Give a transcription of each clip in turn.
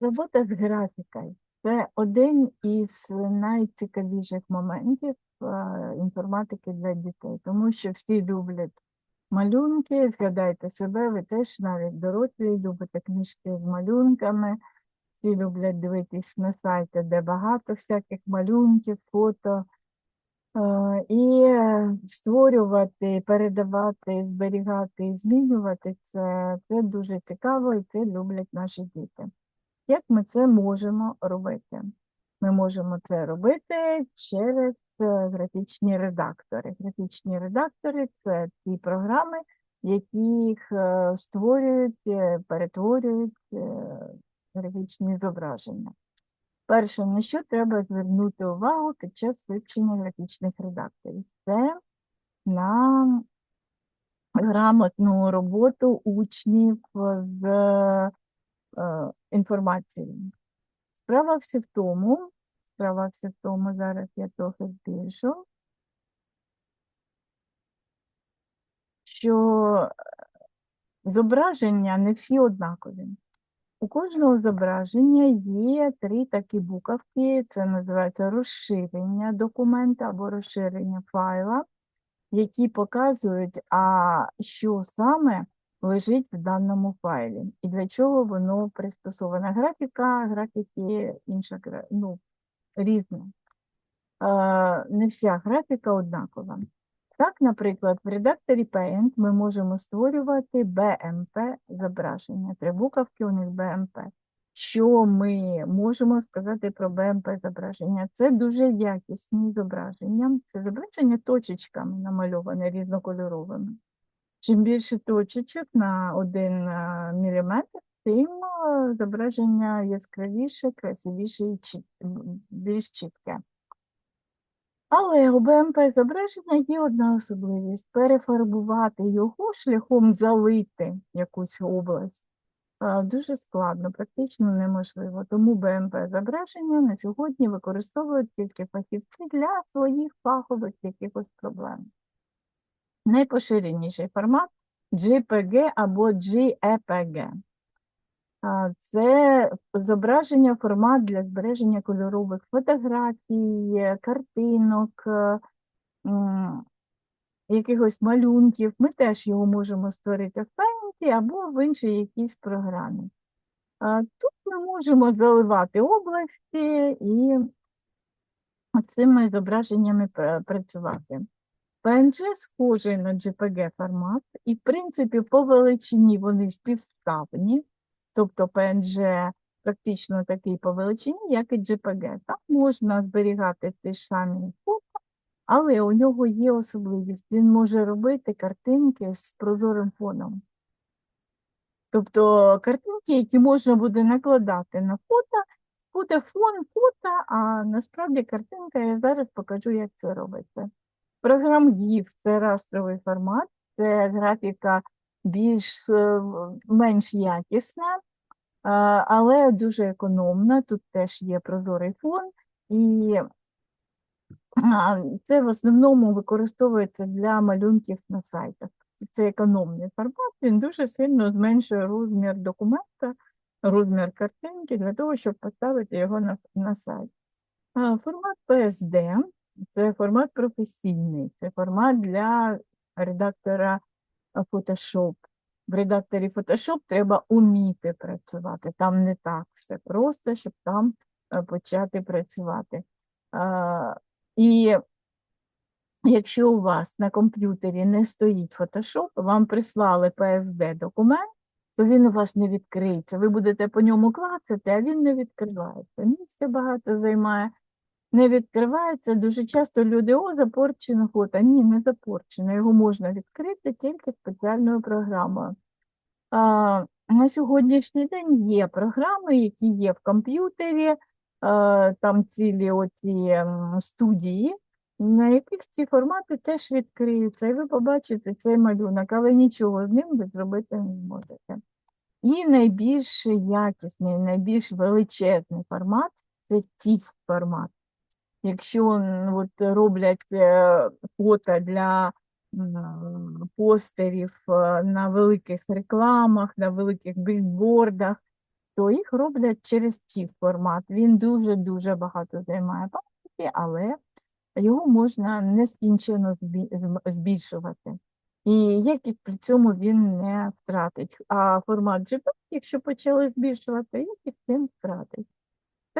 Робота з графікою це один із найцікавіших моментів е, інформатики для дітей, тому що всі люблять малюнки. Згадайте себе, ви теж навіть дорослі любите книжки з малюнками. Всі люблять дивитись на сайти, де багато всяких малюнків, фото. Е, І створювати, передавати, зберігати змінювати це, це дуже цікаво і це люблять наші діти. Як ми це можемо робити? Ми можемо це робити через е, графічні редактори. Графічні редактори це ті програми, які е, створюють, е, перетворюють графічні зображення. Перше, на що треба звернути увагу під час вивчення графічних редакторів, це на грамотну роботу учнів з е, інформацією. Справа все в тому, справа все в тому, зараз я трохи збільшу, що зображення не всі однакові. У кожного зображення є три такі буковки, це називається розширення документа або розширення файла, які показують, а що саме лежить в даному файлі і для чого воно пристосоване. Графіка, графіки інша, ну, різна. Е, Не вся графіка однакова. Так, наприклад, в редакторі Paint ми можемо створювати BMP зображення. Три буковки у них BMP. Що ми можемо сказати про BMP зображення? Це дуже якісні зображення. Це зображення точечками намальоване різнокольоровими. Чим більше точечок на 1 мм, тим е, зображення яскравіше, красивіше і чіт- більш чітке. Але у БМП зображення є одна особливість перефарбувати його шляхом залити якусь область. Дуже складно, практично неможливо. Тому БМП зображення на сьогодні використовують тільки фахівці для своїх фахових якихось проблем. Найпоширеніший формат JPG або JPG. Це зображення, формат для збереження кольорових фотографій, картинок, е, якихось малюнків. Ми теж його можемо створити в Paint або в іншій якійсь програмі. Тут ми можемо заливати області і з цими зображеннями працювати. PNG схожий на JPG формат, і, в принципі, по величині вони співставні, тобто PNG практично такий по величині, як і JPG. Там можна зберігати ті ж самі фото, але у нього є особливість. Він може робити картинки з прозорим фоном. Тобто картинки, які можна буде накладати на фото, буде фон фото, а насправді картинка, я зараз покажу, як це робиться. Програм GIF – це растровий формат, це графіка більш е, менш якісна, але дуже економна. Тут теж є прозорий фон, і це в основному використовується для малюнків на сайтах. Це економний формат, він дуже сильно зменшує розмір документа, розмір картинки для того, щоб поставити його на, на сайт. Формат PSD – це формат професійний, це формат для редактора Photoshop. В редакторі Photoshop треба уміти працювати. Там не так все просто, щоб там е, почати працювати. І якщо у вас на комп'ютері не стоїть Photoshop, вам прислали PSD-документ, то він у вас не відкриється. Ви будете по ньому клацати, а він не відкривається. Місце багато займає. Не відкривається. Дуже часто люди, о, запорчено фото. Ні, не запорчено. Його можна відкрити тільки спеціальною програмою. А, на сьогоднішній день є програми, які є в комп'ютері, там цілі оці студії, на яких ці формати теж відкриються, і ви побачите цей малюнок, але нічого з ним ви зробити не зможете. І найбільш якісний, найбільш величезний формат це TIFF формат. Якщо от, роблять е, фото для постерів е, на великих рекламах, на великих бікбордах, то їх роблять через TIFF формат. Він дуже-дуже багато займає пам'яті, але його можна зм- збільшувати. І якість при цьому він не втратить. А формат JPEG, якщо почали збільшувати, якість він втратить.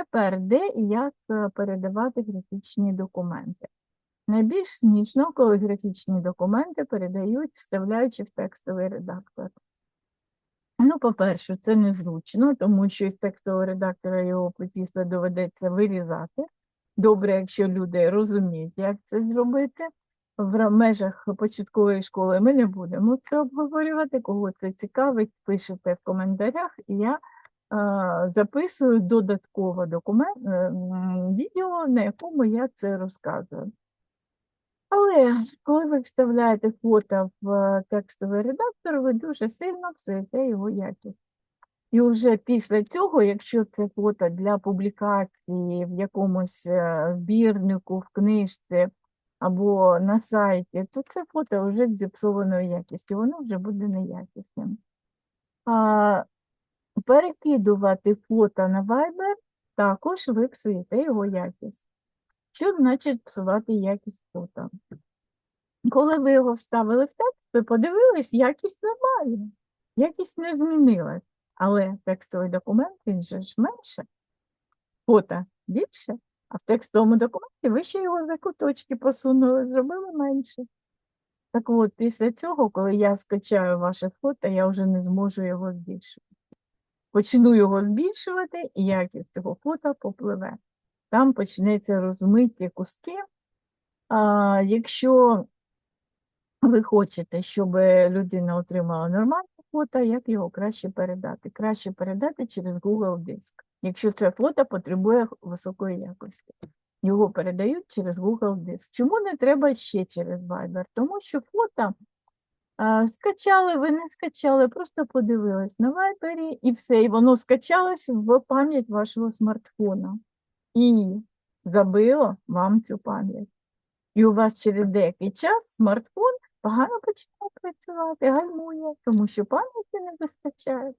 Тепер де і як е, передавати графічні документи? Найбільш смішно, коли графічні документи передають, вставляючи в текстовий редактор. Ну, по-перше, це незручно, тому що із текстового редактора його після доведеться вирізати. Добре, якщо люди розуміють, як це зробити. В межах початкової школи ми не будемо це обговорювати. Кого це цікавить, пишете в коментарях, і я записую додатково документ, е, відео, на якому я це розказую. Але коли ви вставляєте фото в е, текстовий редактор, ви дуже сильно псуєте його якість. І вже після цього, якщо це фото для публікації в якомусь е, збірнику, в книжці або на сайті, то це фото вже з зіпсованою якістю, воно вже буде неякісним. Перекидувати фото на Viber, також ви псуєте його якість. Що значить псувати якість фото? Коли ви його вставили в текст, ви подивились, якість нормальна, якість не змінилась. Але текстовий документ, він же ж менше, фото більше, а в текстовому документі ви ще його за куточки посунули, зробили менше. Так от, після цього, коли я скачаю ваше фото, я вже не зможу його збільшувати. Почну його збільшувати, і якість цього фото попливе. Там почнеться розмиті куски. А, якщо ви хочете, щоб людина отримала нормальне фото, як його краще передати? Краще передати через Google Диск. Якщо це фото потребує високої якості. Його передають через Google Диск. Чому не треба ще через Viber? Тому що фото скачали, ви не скачали, просто подивились на Viber і все, і воно скачалось в пам'ять вашого смартфона. І забило вам цю пам'ять. І у вас через деякий час смартфон погано починає працювати, гальмує, тому що пам'яті не вистачає.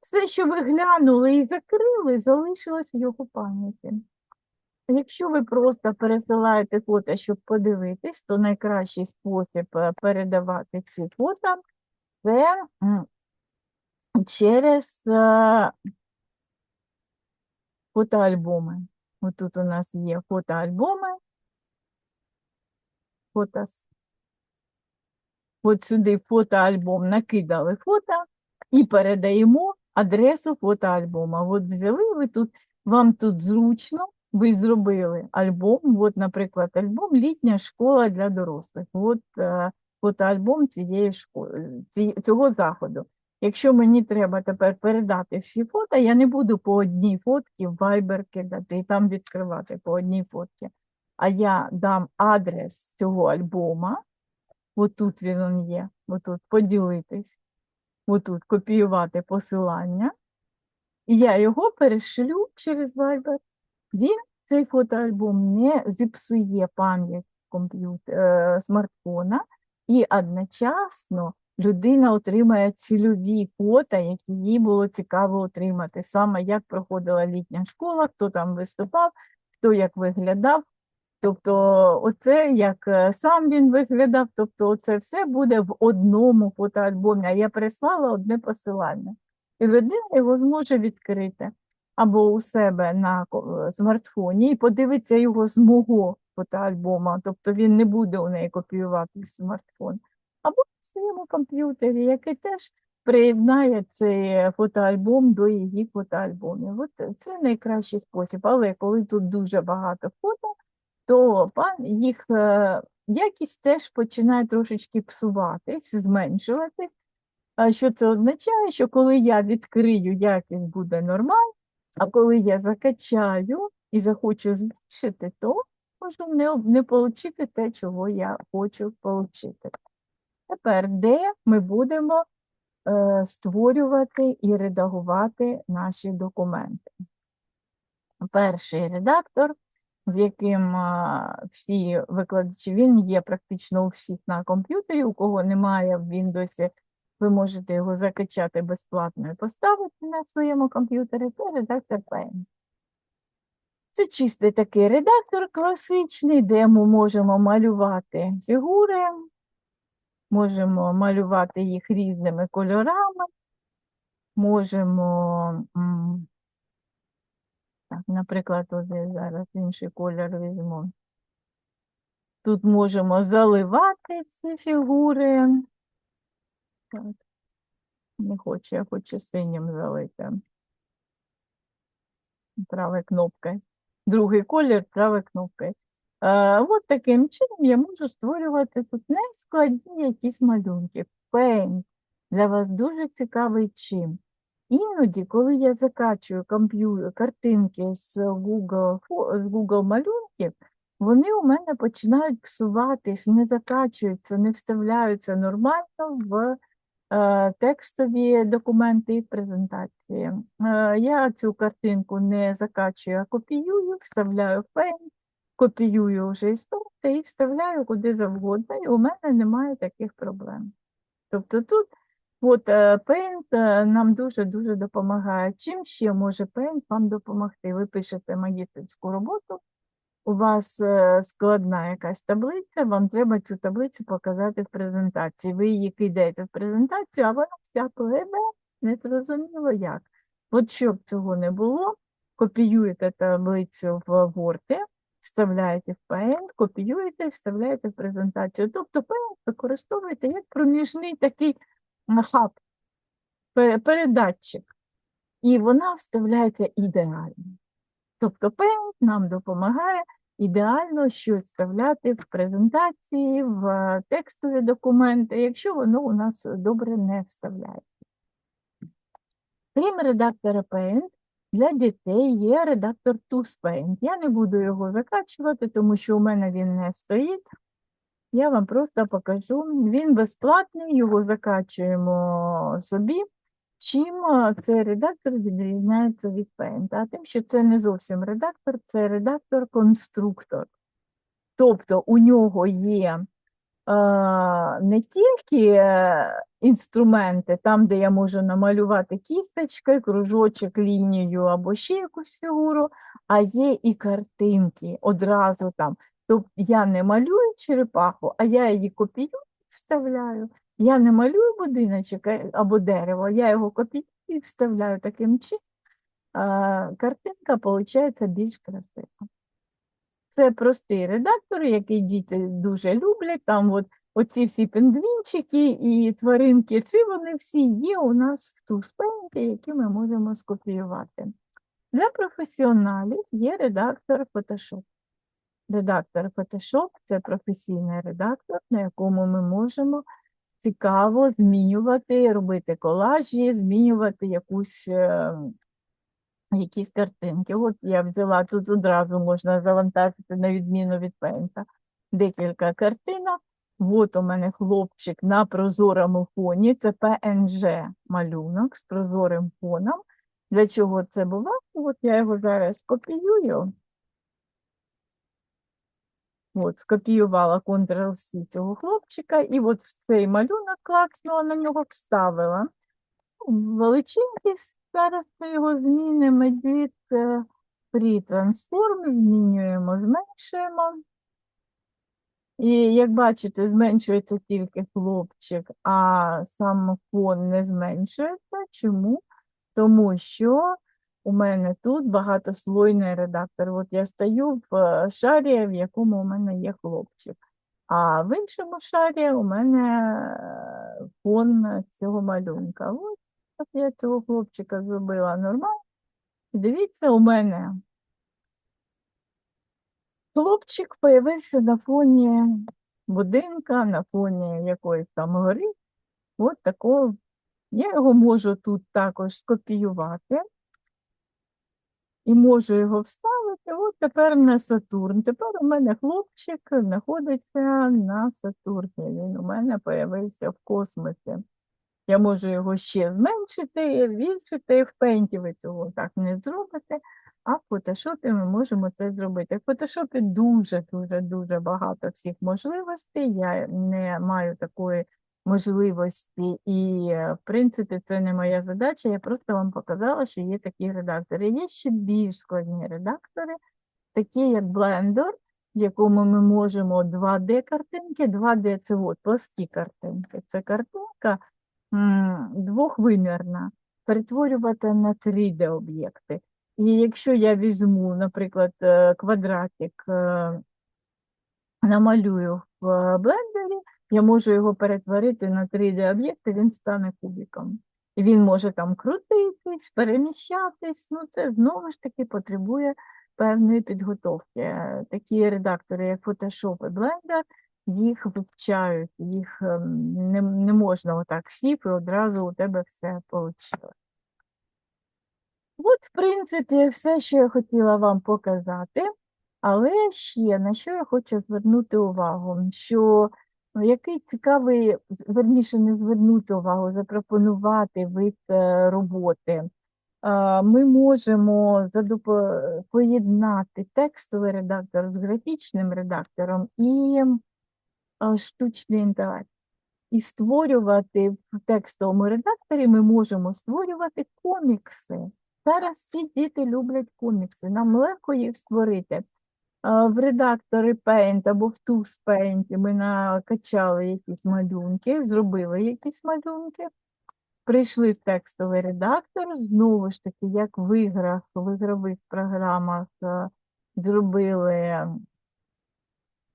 Все, що ви глянули і закрили, залишилось в його пам'яті. Якщо ви просто пересилаєте фото, щоб подивитись, то найкращий спосіб е, передавати ці фото це через е, фотоальбоми. Отут у нас є фотоальбоми. Фото. От сюди фотоальбом накидали фото і передаємо адресу фотоальбома. От взяли ви тут, вам тут зручно, ви зробили альбом. От, наприклад, альбом Літня школа для дорослих. От фотоальбом цієї школи, цього заходу. Якщо мені треба тепер передати всі фото, я не буду по одній фотці в Viber кидати і там відкривати по одній фотці. А я дам адрес цього альбома, отут він є, отут поділитись, отут копіювати посилання, і я його перешлю через Viber. Він, цей фотоальбом, не зіпсує пам'ять е, смартфона, і одночасно людина отримає цільові фото, які їй було цікаво отримати. Саме як проходила літня школа, хто там виступав, хто як виглядав. Тобто, оце як е, сам він виглядав, тобто, це все буде в одному фотоальбомі, а я прислала одне посилання. І людина його зможе відкрити або у себе на е, смартфоні і подивиться його з мого фотоальбома, тобто він не буде у неї копіювати смартфон, або в своєму комп'ютері, який теж приєднає цей фотоальбом до її фотоальбомів. От це найкращий спосіб. Але коли тут дуже багато фото, то їх е, якість теж починає трошечки псуватись, зменшуватись. А що це означає? Що коли я відкрию, якість буде нормальна, а коли я закачаю і захочу збільшити, то можу не, не отримати те, чого я хочу отримати. Тепер, де ми будемо е, створювати і редагувати наші документи? Перший редактор, з яким а, всі викладачі, він є практично у всіх на комп'ютері, у кого немає в Windows можете його закачати безплатно і поставити на своєму комп'ютері, це редактор Paint. Це чистий такий редактор класичний, де ми можемо малювати фігури, можемо малювати їх різними кольорами, можемо, так, наприклад, от я зараз інший колір візьму. Тут можемо заливати ці фігури. Так. Не хочу, я хочу синім залити. Правою кнопкою. Другий колір правою кнопкою. Е, от таким чином я можу створювати тут нескладні якісь малюнки. Paint для вас дуже цікавий чим. Іноді, коли я закачую комп'ю... картинки з Google, з Google малюнків, вони у мене починають псуватись, не закачуються, не вставляються нормально в текстові документи і презентації. Е, я цю картинку не закачую, а копіюю, вставляю в Paint, копіюю вже із і вставляю куди завгодно, і у мене немає таких проблем. Тобто тут от, е, Paint е, нам дуже-дуже допомагає. Чим ще може Paint вам допомогти? Ви пишете магістерську роботу, у вас е, складна якась таблиця, вам треба цю таблицю показати в презентації. Ви її кидаєте в презентацію, а вона вся пливе, не зрозуміло як. От щоб цього не було, копіюєте таблицю в Word, вставляєте в Paint, копіюєте, вставляєте в презентацію. Тобто Paint використовуєте як проміжний такий хаб, пе- передатчик. І вона вставляється ідеально. Тобто Paint нам допомагає ідеально щось вставляти в презентації, в е, текстові документи, якщо воно у нас добре не вставляє. Крім редактора Paint, для дітей є редактор ToSpaint. Я не буду його закачувати, тому що у мене він не стоїть. Я вам просто покажу. Він безплатний, його закачуємо собі. Чим цей редактор відрізняється від Paint? А тим, що це не зовсім редактор, це редактор-конструктор. Тобто у нього є е, не тільки е, інструменти, там, де я можу намалювати кісточкою, кружочок, лінію або ще якусь фігуру, а є і картинки одразу там. Тобто я не малюю черепаху, а я її копіюю і вставляю. Я не малюю будиночок е, або дерево, я його копіюю і вставляю таким чином. Картинка виходить більш красива. Це простий редактор, який діти дуже люблять. Там от оці всі пінгвінчики і тваринки, ці вони всі є у нас в туспенті, які ми можемо скопіювати. Для професіоналів є редактор Photoshop. Редактор Photoshop – це професійний редактор, на якому ми можемо цікаво змінювати, робити колажі, змінювати якусь, е, якісь картинки. От я взяла тут одразу можна завантажити на відміну від пейнта декілька картинок. От у мене хлопчик на прозорому фоні, це PNG малюнок з прозорим фоном. Для чого це буває? От я його зараз копіюю. От, скопіювала Ctrl-C цього хлопчика, і от в цей малюнок клацнула на нього вставила. Величинкість, зараз ми його змінимо, Edit, е, Free змінюємо, зменшуємо. І як бачите, зменшується тільки хлопчик, а сам фон не зменшується. Чому? Тому що у мене тут багатослойний редактор. От я стою в е, шарі, в якому у мене є хлопчик. А в іншому шарі у мене е, фон цього малюнка. От так я цього хлопчика зробила нормально. Дивіться, у мене хлопчик появився на фоні будинка, на фоні якоїсь там гори. От такого. Я його можу тут також скопіювати і можу його вставити. От тепер на Сатурн. Тепер у мене хлопчик знаходиться на Сатурні. Він у мене появився в космосі. Я можу його ще зменшити, збільшити. В пейнті ви цього так не зробите, а в фотошопі ми можемо це зробити. В фотошопі дуже-дуже дуже багато всіх можливостей. Я не маю такої можливості. І, е, в принципі, це не моя задача, я просто вам показала, що є такі редактори. Є ще більш складні редактори, такі як Blender, в якому ми можемо 2D-картинки, 2D це от, пласкі картинки. Це картинка двохвимірна, перетворювати на 3D-об'єкти. І якщо я візьму, наприклад, е, квадратик, е, намалюю в блендері, я можу його перетворити на 3D-об'єкт, і він стане кубиком. І він може там крутитись, переміщатись. Ну, це знову ж таки потребує певної підготовки. Е, Такі редактори, як Photoshop і Blender, їх вивчають, їх ем, не, не можна отак сів і одразу у тебе все вийшло. От, в принципі, все, що я хотіла вам показати. Але ще на що я хочу звернути увагу, що який цікавий, верніше не звернути увагу, запропонувати вид е, роботи. Е, Ми можемо поєднати текстовий редактор з графічним редактором і е, штучний інтелект. І створювати в текстовому редакторі ми можемо створювати комікси. Зараз всі діти люблять комікси, нам легко їх створити. В редакторі Paint або в Tools Paint ми накачали якісь малюнки, зробили якісь малюнки, прийшли в текстовий редактор, знову ж таки, як в іграх, в ігрових програмах е, зробили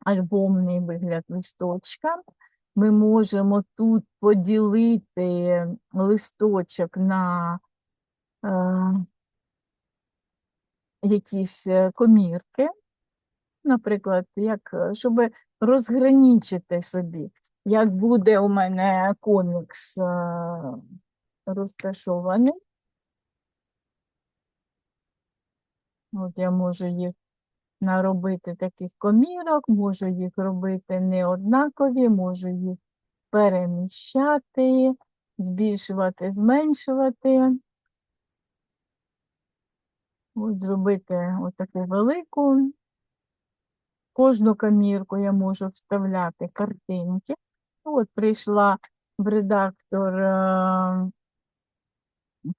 альбомний вигляд листочка. Ми можемо тут поділити листочок на е, якісь е, комірки, наприклад, як, е, щоб розграничити собі, як буде у мене комікс е, розташований. От я можу їх наробити таких комірок, можу їх робити неоднакові, можу їх переміщати, збільшувати, зменшувати. От зробити отаку велику. Кожну комірку я можу вставляти картинки. От прийшла в редактор е,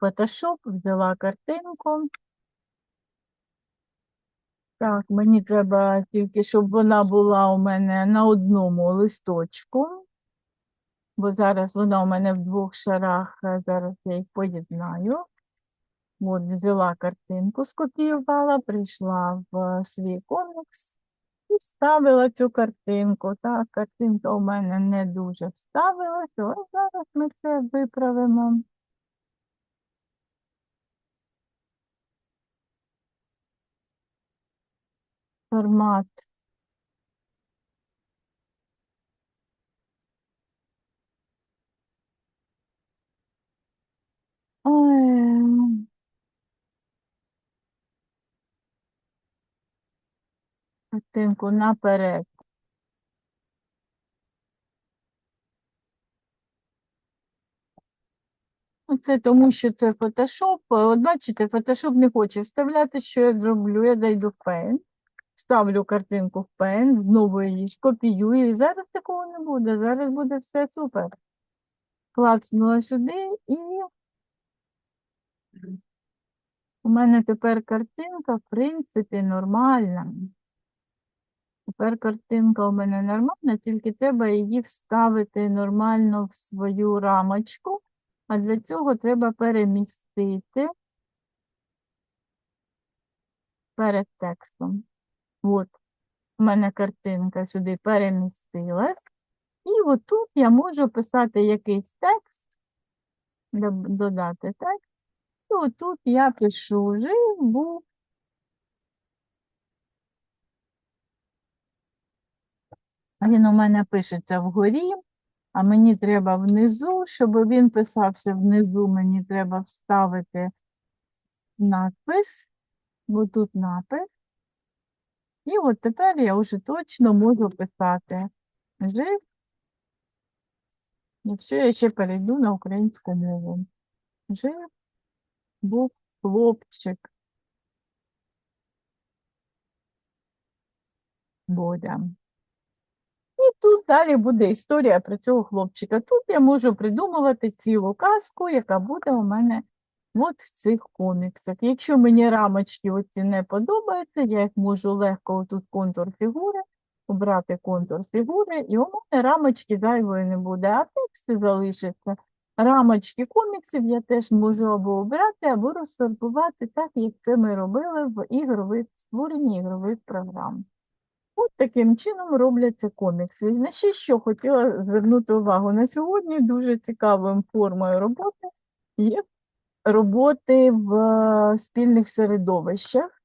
Photoshop, взяла картинку. Так, мені треба тільки, щоб вона була у мене на одному листочку, бо зараз вона у мене в двох шарах, е, зараз я їх поєднаю. От, взяла картинку, скопіювала, прийшла в свій комікс і вставила цю картинку. Так, картинка у мене не дуже вставилась, але зараз ми це виправимо. Формат. Картинку наперед. Ну, Це тому, що це Photoshop. От бачите, Photoshop не хоче вставляти, що я зроблю. Я дойду в Paint, ставлю картинку в Paint, знову її скопіюю. І зараз такого не буде. Зараз буде все супер. Клацнула сюди і у мене тепер картинка, в принципі, нормальна. Тепер картинка у мене нормальна, тільки треба її вставити нормально в свою рамочку. А для цього треба перемістити перед текстом. От, у мене картинка сюди перемістилась. І отут я можу писати якийсь текст, додати текст. І отут я пишу жив був. Він у мене пишеться вгорі, а мені треба внизу, щоб він писався внизу, мені треба вставити надпис, бо тут напис. І от тепер я вже точно можу писати жив, якщо я ще перейду на українську мову. Жив був хлопчик. Бодя. І тут далі буде історія про цього хлопчика. Тут я можу придумувати цілу казку, яка буде у мене от в цих коміксах. Якщо мені рамочки оці не подобаються, я їх можу легко тут контур фігури, обрати контур фігури, і у мене рамочки зайвої не буде, а тексти залишаться. Рамочки коміксів я теж можу або обрати, або розсортувати так, як це ми робили в ігрових створенні ігрових програм. От таким чином робляться комікси. На ще що хотіла звернути увагу. На сьогодні дуже цікавою формою роботи є роботи в е, спільних середовищах.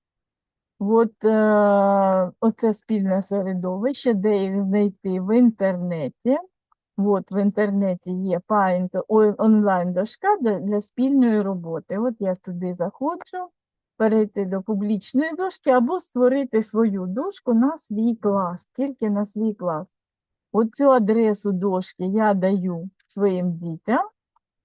От е, оце спільне середовище, де їх знайти в інтернеті. От в інтернеті є онлайн-дошка для спільної роботи. От я туди заходжу, перейти до публічної дошки або створити свою дошку на свій клас, тільки на свій клас. Оцю адресу дошки я даю своїм дітям,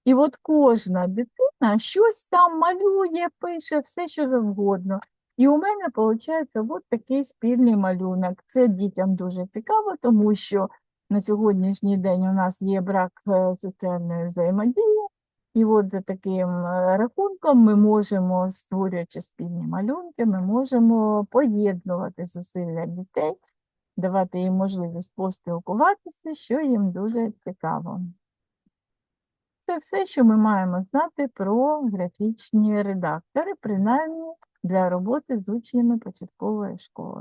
і от кожна дитина щось там малює, пише, все що завгодно. І у мене виходить от такий спільний малюнок. Це дітям дуже цікаво, тому що на сьогоднішній день у нас є брак е, соціальної взаємодії. І от за таким е, рахунком ми можемо, створюючи спільні малюнки, ми можемо поєднувати зусилля дітей, давати їм можливість поспілкуватися, що їм дуже цікаво. Це все, що ми маємо знати про графічні редактори, принаймні для роботи з учнями початкової школи.